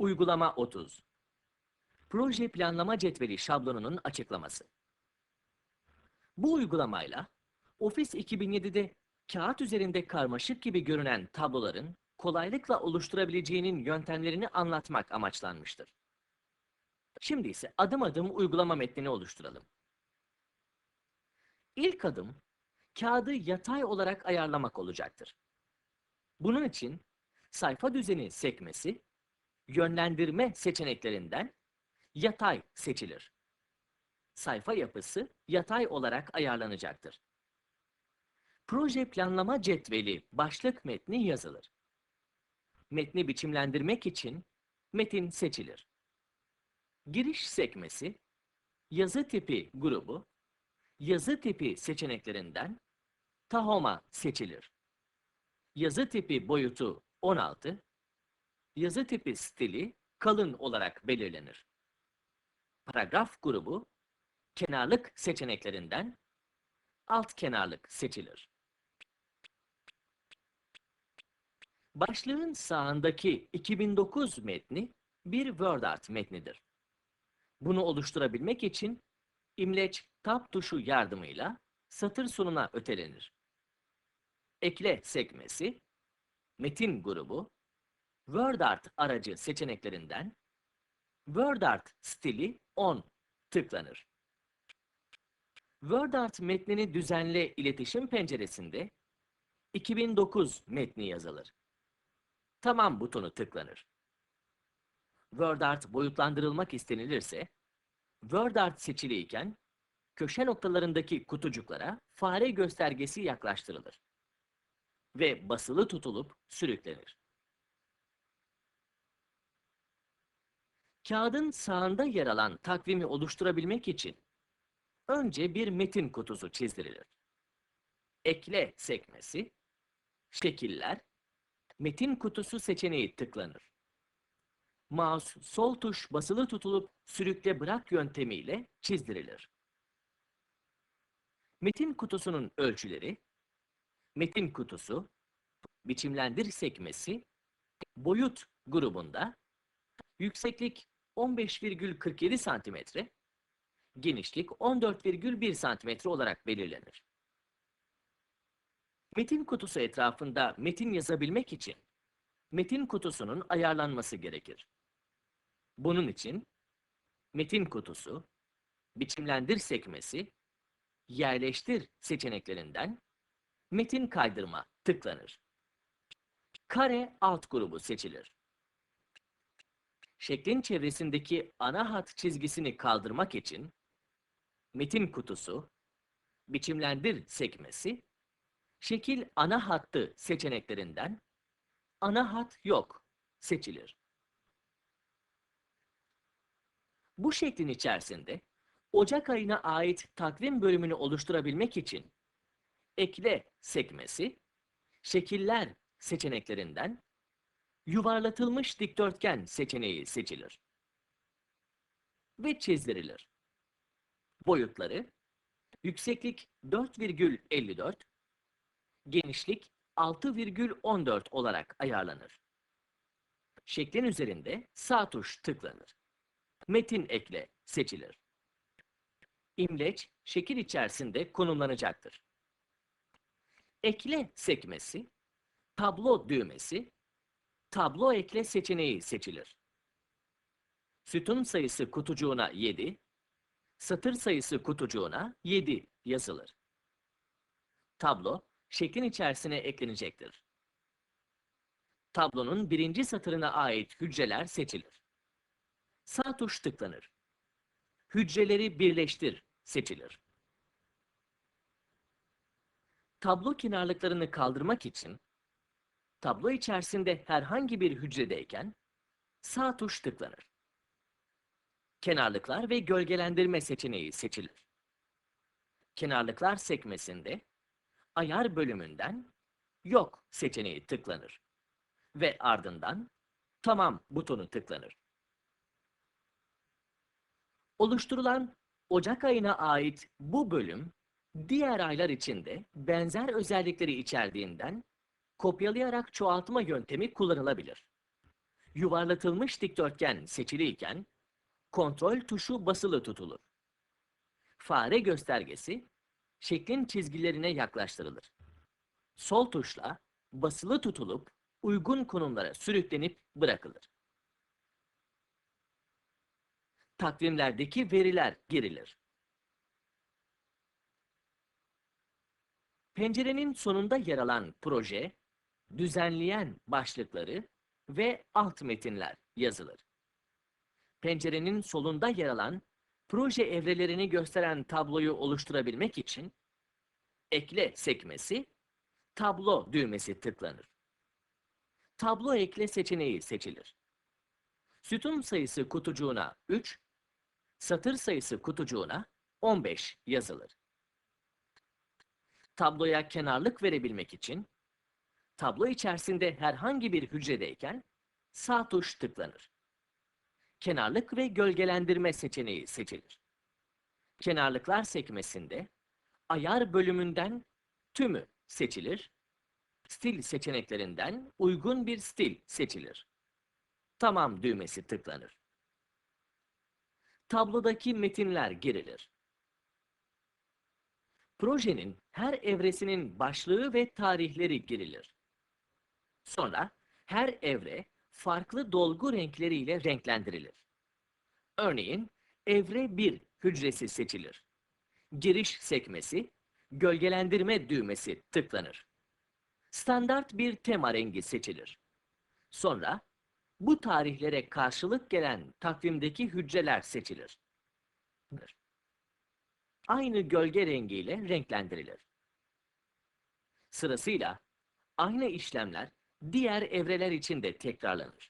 Uygulama 30. Proje planlama cetveli şablonunun açıklaması. Bu uygulamayla Office 2007'de kağıt üzerinde karmaşık gibi görünen tabloların kolaylıkla oluşturabileceğinin yöntemlerini anlatmak amaçlanmıştır. Şimdi ise adım adım uygulama metnini oluşturalım. İlk adım, kağıdı yatay olarak ayarlamak olacaktır. Bunun için sayfa düzeni sekmesi, yönlendirme seçeneklerinden yatay seçilir. Sayfa yapısı yatay olarak ayarlanacaktır. Proje planlama cetveli başlık metni yazılır. Metni biçimlendirmek için metin seçilir. Giriş sekmesi, yazı tipi grubu, yazı tipi seçeneklerinden Tahoma seçilir. Yazı tipi boyutu 16, yazı tipi stili kalın olarak belirlenir. Paragraf grubu, kenarlık seçeneklerinden alt kenarlık seçilir. Başlığın sağındaki 2009 metni bir WordArt metnidir. Bunu oluşturabilmek için imleç tab tuşu yardımıyla satır sonuna ötelenir. Ekle sekmesi, metin grubu, WordArt aracı seçeneklerinden WordArt stili 10 tıklanır. WordArt metnini düzenle iletişim penceresinde 2009 metni yazılır. Tamam butonu tıklanır. WordArt boyutlandırılmak istenilirse, WordArt seçiliyken köşe noktalarındaki kutucuklara fare göstergesi yaklaştırılır ve basılı tutulup sürüklenir. Kağıdın sağında yer alan takvimi oluşturabilmek için önce bir metin kutusu çizdirilir. Ekle sekmesi, şekiller, metin kutusu seçeneği tıklanır. Mouse sol tuş basılı tutulup sürükle bırak yöntemiyle çizdirilir. Metin kutusunun ölçüleri, metin kutusu, biçimlendir sekmesi, boyut grubunda, yükseklik 15,47 cm, genişlik 14,1 cm olarak belirlenir. Metin kutusu etrafında metin yazabilmek için metin kutusunun ayarlanması gerekir. Bunun için metin kutusu, biçimlendir sekmesi, yerleştir seçeneklerinden metin kaydırma tıklanır. Kare alt grubu seçilir. Şeklin çevresindeki ana hat çizgisini kaldırmak için metin kutusu, biçimlendir sekmesi, şekil ana hattı seçeneklerinden ana hat yok seçilir. Bu şeklin içerisinde Ocak ayına ait takvim bölümünü oluşturabilmek için ekle sekmesi, şekiller seçeneklerinden yuvarlatılmış dikdörtgen seçeneği seçilir ve çizdirilir. Boyutları yükseklik 4,54, genişlik 6,14 olarak ayarlanır. Şeklin üzerinde sağ tuş tıklanır. Metin ekle seçilir. İmleç şekil içerisinde konumlanacaktır. Ekle sekmesi, tablo düğmesi, tablo ekle seçeneği seçilir. Sütun sayısı kutucuğuna 7, satır sayısı kutucuğuna 7 yazılır. Tablo, şeklin içerisine eklenecektir. Tablonun birinci satırına ait hücreler seçilir. Sağ tuş tıklanır. Hücreleri birleştir seçilir. Tablo kenarlıklarını kaldırmak için tablo içerisinde herhangi bir hücredeyken sağ tuş tıklanır. Kenarlıklar ve gölgelendirme seçeneği seçilir. Kenarlıklar sekmesinde ayar bölümünden yok seçeneği tıklanır ve ardından tamam butonu tıklanır. Oluşturulan Ocak ayına ait bu bölüm diğer aylar içinde benzer özellikleri içerdiğinden kopyalayarak çoğaltma yöntemi kullanılabilir. yuvarlatılmış dikdörtgen seçiliyken kontrol tuşu basılı tutulur. Fare göstergesi şeklin çizgilerine yaklaştırılır. Sol tuşla basılı tutulup uygun konumlara sürüklenip bırakılır. Takvimlerdeki veriler girilir. Pencerenin sonunda yer alan proje, düzenleyen başlıkları ve alt metinler yazılır. Pencerenin solunda yer alan proje evrelerini gösteren tabloyu oluşturabilmek için ekle sekmesi, tablo düğmesi tıklanır. Tablo ekle seçeneği seçilir. Sütun sayısı kutucuğuna 3, satır sayısı kutucuğuna 15 yazılır. Tabloya kenarlık verebilmek için tablo içerisinde herhangi bir hücredeyken sağ tuş tıklanır. Kenarlık ve gölgelendirme seçeneği seçilir. Kenarlıklar sekmesinde ayar bölümünden tümü seçilir. Stil seçeneklerinden uygun bir stil seçilir. Tamam düğmesi tıklanır. Tablodaki metinler girilir. Projenin her evresinin başlığı ve tarihleri girilir. Sonra her evre farklı dolgu renkleriyle renklendirilir. Örneğin evre 1 hücresi seçilir. Giriş sekmesi, gölgelendirme düğmesi tıklanır. Standart bir tema rengi seçilir. Sonra bu tarihlere karşılık gelen takvimdeki hücreler seçilir. Aynı gölge rengiyle renklendirilir. Sırasıyla aynı işlemler diğer evreler için de tekrarlanır.